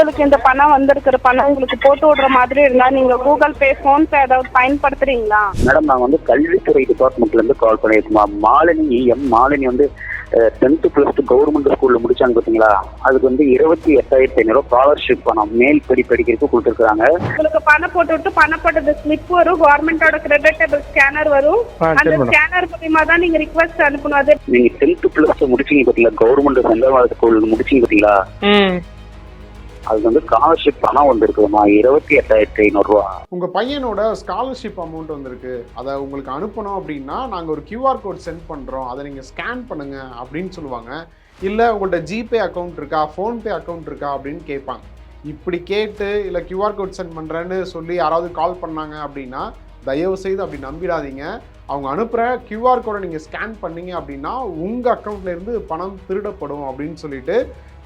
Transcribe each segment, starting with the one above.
உங்களுக்கு இந்த பணம் வந்திருக்கிற பணம் உங்களுக்கு போட்டு விடுற மாதிரி இருந்தா நீங்க கூகுள் பே ஃபோன்பே ஏதாவது பயன்படுத்துறீங்களா? மேடம் நான் வந்து கல்வித்துறை டிபார்ட்மெண்ட்ல இருந்து கால் பண்ணியிருக்கோமா மாலினி எம் மாலினி வந்து டென்த்து ப்ளஸ் டூ கவர்மெண்ட் ஸ்கூல்ல முடிச்சாங்க பார்த்தீங்களா அதுக்கு வந்து இருபத்தி எட்டாயிரத்தி ஐநூறு ஸ்காலர்ஷிப் பணம் மேல் படி படிக்கிறதுக்கு கொடுத்துருக்காங்க உங்களுக்கு பணம் போட்டு விட்டு பணம் போட்டது ஸ்லிப் வரும் கவர்மெண்டோட கிரெடிட்டபிள் ஸ்கேனர் வரும். அந்த. ஸ்கேனர் மூலியமா தான் நீங்க ரிக்வஸ்ட் அனுப்பணும். அது நீங்க டென்த்து ப்ளஸ் முடிச்சீங்க பார்த்தீங்களா கவர்மெண்ட் சென்ட்ரல் ஸ்கூல் முடிச்சீங்க பார்த்தீங்களா ம். அதுக்கு வந்து ஸ்காலர்ஷிப் பணம் வந்துருக்குதுமா இருபத்தி எட்டாயிரத்தி ஐநூறுரூவா உங்கள் பையனோட ஸ்காலர்ஷிப் அமௌண்ட் வந்திருக்கு. அதை உங்களுக்கு அனுப்பணும் அப்படின்னா நாங்கள் ஒரு கியூஆர் கோட் சென்ட் பண்ணுறோம் அதை நீங்கள் ஸ்கேன் பண்ணுங்க அப்படின்னு சொல்லுவாங்க. இல்லை உங்கள்கிட்ட ஜிபே அக்கௌண்ட் இருக்கா ஃபோன்பே அக்கௌண்ட் இருக்கா அப்படின்னு கேட்பாங்க. இப்படி கேட்டு இல்லை கியூஆர் கோட் சென்ட் பண்ணுறேன்னு சொல்லி யாராவது கால் பண்ணாங்க அப்படின்னா தயவு செய்து அப்படி நம்பிடாதீங்க. அவங்க அனுப்புகிற கியூஆர் கோடை நீங்கள் ஸ்கேன் பண்ணீங்க அப்படின்னா உங்கள் அக்கௌண்ட்லேருந்து பணம் திருடப்படும் அப்படின்னு சொல்லிட்டு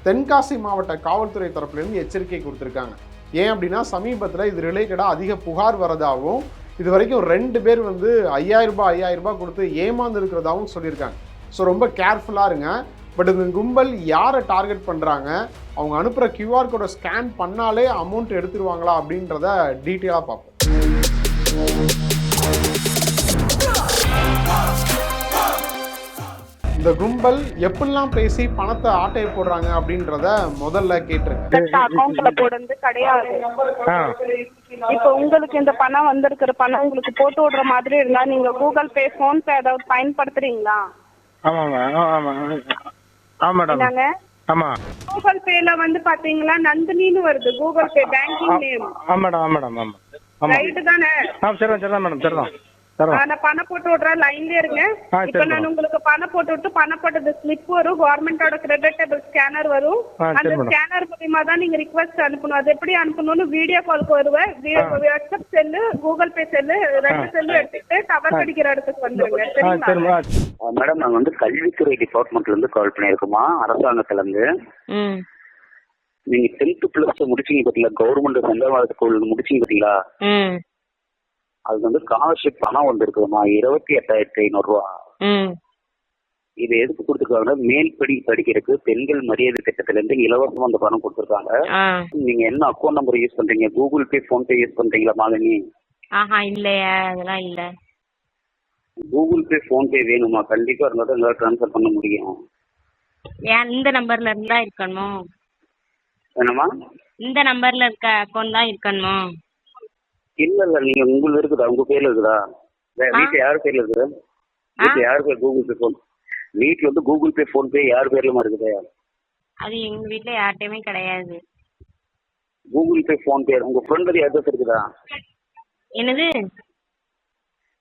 தென்காசி மாவட்ட காவல்துறை தரப்புலேருந்து எச்சரிக்கை கொடுத்துருக்காங்க. ஏன் அப்படின்னா சமீபத்தில் இது ரிலேட்டடாக அதிக புகார் வரதாகவும் இது வரைக்கும் ரெண்டு பேர் வந்து ஐயாயிரம் ரூபாய் ஐயாயிரம் ரூபாய் கொடுத்து ஏமாந்து இருக்கிறதாகவும் சொல்லியிருக்காங்க. ஸோ ரொம்ப கேர்ஃபுல்லாக இருங்க. பட் இந்த கும்பல் யாரை டார்கெட் பண்ணுறாங்க அவங்க அனுப்புகிற கியூஆர் கோடை ஸ்கேன் பண்ணாலே அமௌண்ட் எடுத்துருவாங்களா அப்படின்றத டீட்டெயிலாக பார்ப்போம். இந்த கும்பல் எப்படிலாம் பேசி பணத்தை ஆட்டைய போடுறாங்க அப்படின்றத முதல்ல கேட்டிருங்க. அக்கௌண்ட்ல போடுறது கிடையாது. இப்போ உங்களுக்கு இந்த பணம் வந்திருக்கிற பணம் உங்களுக்கு போட்டு விடுற மாதிரி இருந்தா நீங்க கூகுள் பே ஃபோன்பே ஏதாவது பயன்படுத்துறீங்களா? ஆமாம் கூகுள் பேல வந்து பாத்தீங்களா நந்தினின்னு வருது. கூகுள் பே பேங்கிங் நேம் ஆ மேடம் ஆ மேடம் ஆமாம் ஆமாம் ரைட்டு தானே? ஆ சரிதான் சரிதான் மேடம் சரிதான். நான் பணம் போட்டு விடுறேன் லைன்ல இருங்க. இப்ப நான். உங்களுக்கு பணம் போட்டு விட்டு பணம் போட்டது ஸ்லிப் வரும் கவர்மெண்டோட கிரெடிட்டபிள் ஸ்கேனர் வரும். அந்த. ஸ்கேனர் மூலியமா தான் நீங்க ரிக்வஸ்ட் அனுப்பணும். அது எப்படி அனுப்பணும்னு வீடியோ காலுக்கு வருவேன். WhatsApp cell Google Pay cell ரெண்டு செல்லு எடுத்துட்டு டவர் கிடைக்கிற இடத்துக்கு வந்துருங்க. சரிங்களா? மேடம் மேடம் நாங்கள் வந்து கல்வித்துறை டிபார்ட்மெண்ட்ல இருந்து கால் பண்ணியிருக்கோமா? அரசாங்கத்துல இருந்து. ம். நீங்க டென்த்து ப்ளஸ் முடிச்சீங்க பார்த்தீங்களா கவர்மெண்ட் ஸ்கூல் முடிச்சீங்க அதுக்கு வந்து ஸ்காலர்ஷிப் பணம் வந்திருக்குமா இருபத்தி எட்டாயிரத்தி ஐநூறுரூவா. ம். இது எதுக்கு கொடுத்துருக்காங்கன்னா மேல் படி படிக்கிறதுக்கு பெண்கள் மரியாதை திட்டத்துல இருந்து இலவசமா அந்த பணம் கொடுத்துருக்காங்க. நீங்க என்ன அக்கௌண்ட் நம்பர் யூஸ் பண்றீங்க? Google Pay PhonePe use பண்றீங்களா மாலினி? ஆஹா இல்லையா. அதெல்லாம் இல்லை. கூகுள் பே ஃபோன் பே வேணுமா? கண்டிப்பா இருந்தா தான் எங்களால் ட்ரான்ஸ்ஃபர் பண்ண முடியும். ஏன் இந்த நம்பர்ல இருந்தா இருக்கணும்? என்னம்மா? இந்த நம்பர்ல இருக்க அக்கௌண்ட் தான் இருக்கணும்? இல்ல இல்ல நீங்க உங்களுக்கு இருக்குதா? உங்க பேர்ல இருக்குதா? வீட்டுல யார் பேர்ல இருக்குது? வீட்டுல யார் பேர்? கூகுள் பே ஃபோன் வீட்டுல வந்து கூகுள் பே ஃபோன் பே யார் பேர்லமா இருக்குது? அது எங்க வீட்ல யார்கிட்டயுமே கிடையாது. கூகுள் பே ஃபோன் பே உங்க ஃப்ரெண்டு அட்ரஸ் இருக்குதா? என்னது?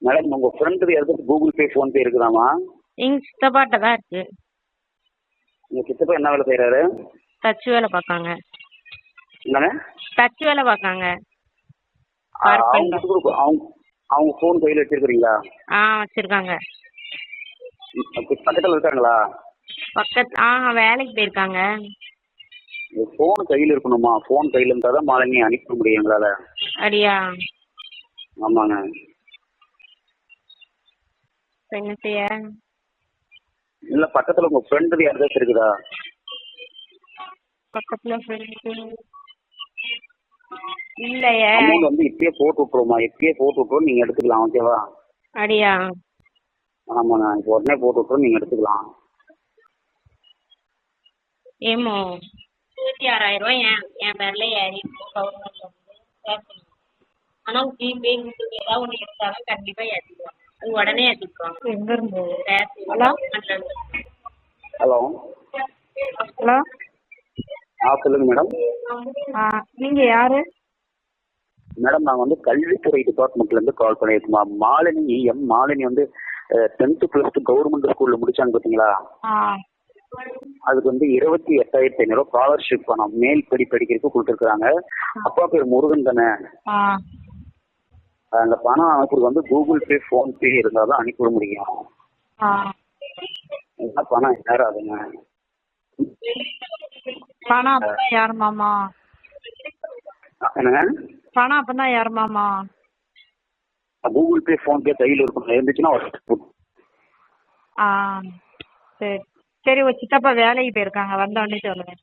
மேடம் உங்க friend address Google Pay PhonePe இருக்குதாமா எங்க சித்தப்பாட்ட தான் இருக்கு. உங்க சித்தப்பா என்ன வேலை செய்யறாரு தச்சு வேலை பார்க்காங்க. தச்சு வேலை பார்க்காங்க. அவங்க அவங்க ஃபோன் கையில வச்சிருக்கீங்களா ஆ வச்சிருக்காங்க. பக்கத்துல இருக்காங்களா? பக்கத்து ஆ வேலைக்கு போயிருக்காங்க. ஃபோன் கையில இருக்கணுமா? ஃபோன் கையில இருந்தா தான் மாலினி அனுப்ப முடியும் எங்களால. அப்படியா? ஆமாங்க. என்ன செய்ய? இல்ல பக்கத்துல உங்க ஃப்ரெண்டு யாராச்சும் இருக்குதா? பக்கத்துல ஃப்ரெண்டு இல்லையே. அமௌண்ட் வந்து இப்பயே போட்டு விட்டுருவோமா இப்பயே போட்டு விட்டுருவோம். நீங்க எடுத்துக்கலாம் ஓகேவா அப்படியா? ஆமாங்க இப்போ உடனே போட்டு விட்டுருவோம். நீங்க எடுத்துக்கலாம். ஏமோ இருபத்தி ஆறாயிரம் ரூபாய் என் என் பேர்ல ஏறி கவர்மெண்ட்ல சேர்க்கணும். ஆனா ஜிபே கூகுள் பே ஏதாவது ஒண்ணு எடுத்தாலும் கண்டிப்பா ஏற்றிடுவாங்க அது உடனே ஏற்றிக்குவாங்க எங்க இருந்து? கவர்மெண்ட்ல இருந்து ஹலோ? ஹலோ? ஆ சொல்லுங்க மேடம். ஆ நீங்க யாரு? மேடம் நாங்க வந்து கல்வித்துறை டிபார்ட்மெண்ட்ல இருந்து கால் பண்ணியிருக்கோமா. மாலினி எம் மாலினி வந்து டென்த்து ப்ளஸ் டூ கவர்மெண்ட் ஸ்கூல்ல முடிச்சாங்க பாத்தீங்களா? அதுக்கு வந்து இருபத்தி எட்டாயிரத்தி ஐநூறு ஸ்காலர்ஷிப் பணம் மேல் படி படிக்கிறதுக்கு கொடுத்துருக்காங்க அப்பா பேர் முருகன் தானே? அந்த பணம் அனுப்புறது வந்து கூகுள் பே ஃபோன் பே இருந்தால் தான் அனுப்பிவிட முடியும். பணம் யாரும் ஆகுங்க பணம் அப்பதான் யாருமாமா என்னங்க? பணம் அப்பதான் யாருமாமா கூகுள் பே ஃபோன் பே கையில் இருக்கும் இருந்துச்சுன்னா ஆ சரி. சரி ஒரு சித்தப்பா வேலைக்கு போயிருக்காங்க. வந்த உடனே சொல்லுங்க.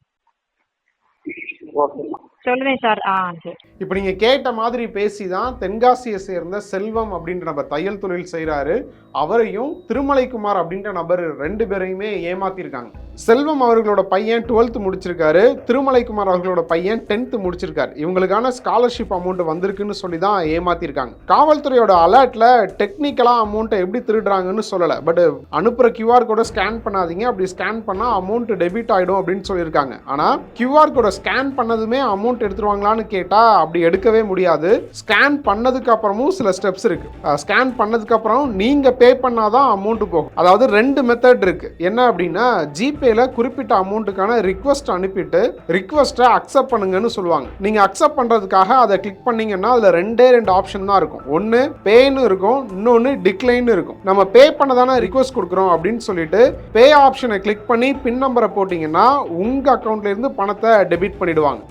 சொல்லுவேன் சார். ஆ சரி. இப்போ நீங்க கேட்ட மாதிரி பேசி தான் தென்காசியை சேர்ந்த செல்வம் அப்படின்ற நபர் தையல் தொழில் செய்கிறாரு அவரையும் திருமலைக்குமார் அப்படின்ற நபர் ரெண்டு பேரையுமே ஏமாத்திருக்காங்க. செல்வம் அவர்களோட பையன் டுவெல்த் முடிச்சிருக்காரு. திருமலைக்குமார் அவர்களோட பையன் டென்த் முடிச்சிருக்காரு. இவங்களுக்கான ஸ்காலர்ஷிப் அமௌண்ட் வந்திருக்குன்னு சொல்லி தான் ஏமாத்திருக்காங்க. காவல்துறையோட அலர்ட்ல டெக்னிக்கலா அமௌண்ட்டை எப்படி திருடுறாங்கன்னு சொல்லல. பட் அனுப்புற கியூஆர் கோடை ஸ்கேன் பண்ணாதீங்க. அப்படி ஸ்கேன் பண்ணா அமௌண்ட் டெபிட் ஆயிடும் அப்படின்னு சொல்லியிருக்காங்க. ஆனா கியூஆர் கோடை ஸ்கேன் பண்ணதுமே அமௌண்ட் எடுத்துருவாங்களான்னு கேட்டால் அப்படி எடுக்கவே முடியாது. ஸ்கேன் பண்ணதுக்கு அப்புறமும் சில ஸ்டெப்ஸ் இருக்கு. ஸ்கேன் பண்ணதுக்கு அப்புறம் நீங்க பே பண்ணாதான் அமௌண்ட் போகும். அதாவது ரெண்டு மெத்தட் இருக்கு. என்ன அப்படின்னா ஜிபேல குறிப்பிட்ட அமௌண்ட்டுக்கான ரிக்வஸ்ட் அனுப்பிட்டு ரிக்வஸ்ட்டை அக்செப்ட் பண்ணுங்கன்னு சொல்லுவாங்க. நீங்க அக்செப்ட் பண்றதுக்காக அதை கிளிக் பண்ணீங்கன்னா அதுல ரெண்டே ரெண்டு ஆப்ஷன் தான் இருக்கும். ஒன்னு பேன்னு இருக்கும். இன்னொன்னு டிக்ளைன் இருக்கும். நம்ம பே பண்ண தானே ரிக்வஸ்ட் கொடுக்குறோம் அப்படின்னு சொல்லிட்டு பே ஆப்ஷனை கிளிக் பண்ணி பின் நம்பரை போட்டிங்கன்னா உங்க அக்கௌண்ட்ல இருந்து பணத்தை டெபிட் பண்ணிடுவாங்க.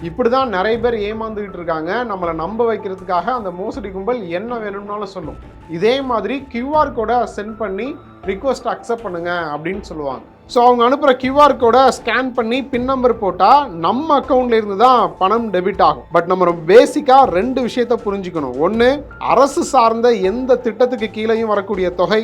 தான் நிறைய பேர் ஏமாந்துகிட்டு இருக்காங்க. நம்மளை நம்ப வைக்கிறதுக்காக அந்த மோசடி கும்பல் என்ன வேணும்னாலும் சொல்லும். இதே மாதிரி கியூஆர் கோடை சென்ட் பண்ணி ரிக்வஸ்ட் அக்செப்ட் பண்ணுங்க அப்படின்னு சொல்லுவாங்க. ஸோ அவங்க அனுப்புகிற கியூஆர் கோடை ஸ்கேன் பண்ணி பின் நம்பர் போட்டால் நம்ம அக்கௌண்ட்ல இருந்து தான் பணம் டெபிட் ஆகும். பட் நம்ம பேசிக்காக ரெண்டு விஷயத்த புரிஞ்சுக்கணும். ஒன்று அரசு சார்ந்த எந்த திட்டத்துக்கு கீழேயும் வரக்கூடிய தொகை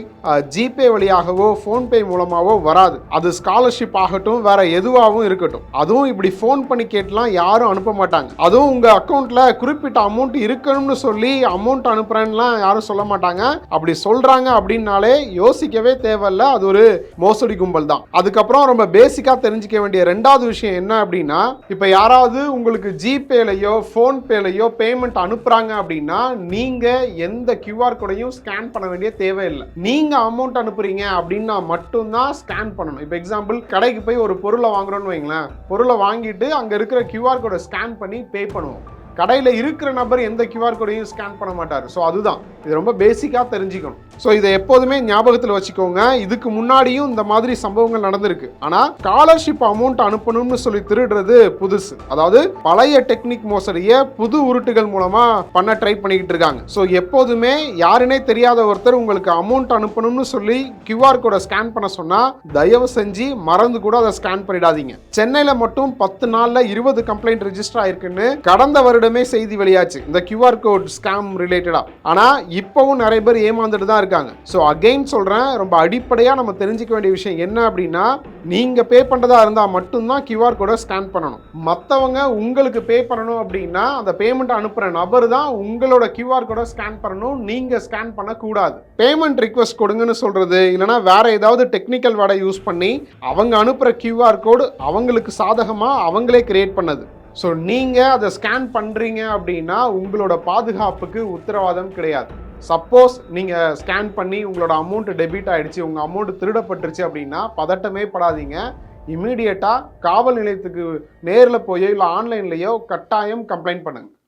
ஜிபே வழியாகவோ ஃபோன்பே மூலமாகவோ வராது. அது ஸ்காலர்ஷிப் ஆகட்டும் வேற எதுவாகவும் இருக்கட்டும். அதுவும் இப்படி ஃபோன் பண்ணி கேட்டுலாம் யாரும் அனுப்ப மாட்டாங்க. அதுவும் உங்கள் அக்கௌண்ட்டில் குறிப்பிட்ட அமௌண்ட் இருக்கணும்னு சொல்லி அமௌண்ட் அனுப்புகிறேன்லாம் யாரும் சொல்ல மாட்டாங்க. அப்படி சொல்கிறாங்க அப்படின்னாலே யோசிக்கவே தேவையில்ல. அது ஒரு மோசடி கும்பல் தான். அதுக்கப்புறம் ரொம்ப பேசிக்காக தெரிஞ்சுக்க வேண்டிய ரெண்டாவது விஷயம் என்ன அப்படின்னா இப்போ யாராவது உங்களுக்கு ஜிபேலையோ ஃபோன்பேலையோ பேமெண்ட் அனுப்புகிறாங்க அப்படின்னா நீங்கள் எந்த கியூஆர் கோடையும் ஸ்கேன் பண்ண வேண்டிய தேவையில்லை. நீங்கள் அமௌண்ட் அனுப்புறீங்க அப்படின்னா மட்டும்தான் ஸ்கேன் பண்ணணும். இப்போ எக்ஸாம்பிள் கடைக்கு போய் ஒரு பொருளை வாங்குறோன்னு வைங்களேன். பொருளை வாங்கிட்டு அங்கே இருக்கிற கியூஆர் கோடை ஸ்கேன் பண்ணி பே பண்ணுவோம். கடையில் இருக்கிற நபர் எந்த கியூஆர் கோடையும் ஸ்கேன் பண்ண மாட்டார். ஸோ அதுதான். இது ரொம்ப பேசிக்காக தெரிஞ்சுக்கணும். ஸோ இதை எப்போதுமே ஞாபகத்தில் வச்சுக்கோங்க. இதுக்கு முன்னாடியும் இந்த மாதிரி சம்பவங்கள் நடந்திருக்கு. ஆனால் ஸ்காலர்ஷிப் அமௌண்ட் அனுப்பணும்னு சொல்லி திருடுறது புதுசு. அதாவது பழைய டெக்னிக் மோசடியை புது உருட்டுகள் மூலமாக பண்ண ட்ரை பண்ணிக்கிட்டு இருக்காங்க. ஸோ எப்போதுமே யாருனே தெரியாத ஒருத்தர் உங்களுக்கு அமௌண்ட் அனுப்பணும்னு சொல்லி கியூஆர் கோடை ஸ்கேன் பண்ண சொன்னால் தயவு செஞ்சு மறந்து கூட அதை ஸ்கேன் பண்ணிடாதீங்க. சென்னையில் மட்டும் பத்து நாளில் இருபது கம்ப்ளைண்ட் ரெஜிஸ்டர் ஆயிருக்குன்னு கடந்த வருடம் செய்தி வெளியாச்சு. இந்த கியூஆர் கோட் ஸ்கேம் ரிலேட்டடாக ஆனால் இப்போவும் நிறைய பேர் ஏமாந்துட்டு தான் இருக்காங்க. ஸோ அகைன் சொல்கிறேன் ரொம்ப அடிப்படையாக நம்ம தெரிஞ்சுக்க வேண்டிய விஷயம் என்ன அப்படின்னா நீங்கள் பே பண்ணுறதா இருந்தால் மட்டும்தான் கியூஆர் கோடை ஸ்கேன் பண்ணணும். மற்றவங்க உங்களுக்கு பே பண்ணணும் அப்படின்னா அந்த பேமெண்ட் அனுப்புகிற நபர் தான் உங்களோட கியூஆர் கோடை ஸ்கேன் பண்ணணும். நீங்கள் ஸ்கேன் பண்ணக்கூடாது. பேமெண்ட் ரிக்வஸ்ட் கொடுங்கன்னு சொல்கிறது இல்லைனா வேறு ஏதாவது டெக்னிக்கல் வேடை யூஸ் பண்ணி அவங்க அனுப்புகிற கியூஆர் கோடு அவங்களுக்கு சாதகமாக அவங்களே கிரியேட் பண்ணது. ஸோ நீங்கள் அதை ஸ்கேன் பண்ணுறீங்க அப்படின்னா உங்களோட பாதுகாப்புக்கு உத்தரவாதம் கிடையாது. சப்போஸ் நீங்கள் ஸ்கேன் பண்ணி உங்களோட அமௌண்ட் டெபிட் ஆகிடுச்சு உங்கள் அமௌண்ட் திருடப்பட்டுருச்சு அப்படின்னா பதட்டமே படாதீங்க. இமீடியட்டாக காவல் நிலையத்துக்கு நேரில் போயோ இல்லை ஆன்லைன்லேயோ கட்டாயம் கம்ப்ளைண்ட் பண்ணுங்க.